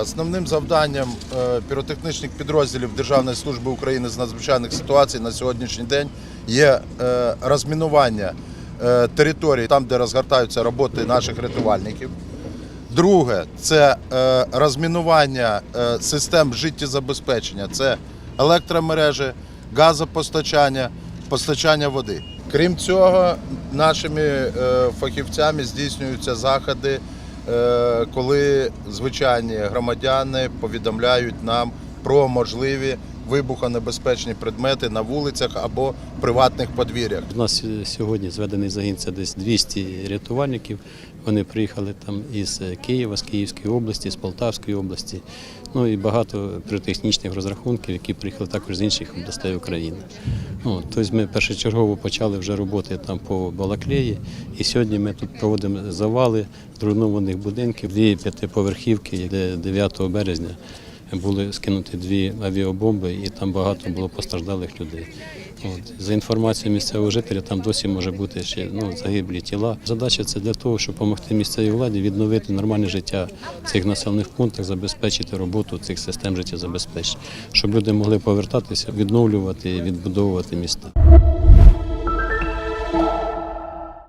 Основним завданням е, піротехнічних підрозділів Державної служби України з надзвичайних ситуацій на сьогоднішній день є е, розмінування е, територій там, де розгортаються роботи наших рятувальників. Друге це розмінування систем життєзабезпечення, це електромережі, газопостачання, постачання води. Крім цього, нашими фахівцями здійснюються заходи, коли звичайні громадяни повідомляють нам про можливі вибухонебезпечні предмети на вулицях або приватних подвір'ях. У нас сьогодні зведений загін це десь 200 рятувальників. Вони приїхали там із Києва, з Київської області, з Полтавської області. Ну і багато піротехнічних розрахунків, які приїхали також з інших областей України. Ну, тобто ми першочергово почали вже роботи там по Балаклеї, і сьогодні ми тут проводимо завали зруйнованих будинків, дві п'ятиповерхівки, де 9 березня були скинуті дві авіабомби, і там багато було постраждалих людей. От. За інформацією місцевого жителя, там досі може бути ще ну, загиблі тіла. Задача це для того, щоб допомогти місцевій владі відновити нормальне життя в цих населених пунктах, забезпечити роботу цих систем життєзабезпечення, щоб люди могли повертатися, відновлювати і відбудовувати міста.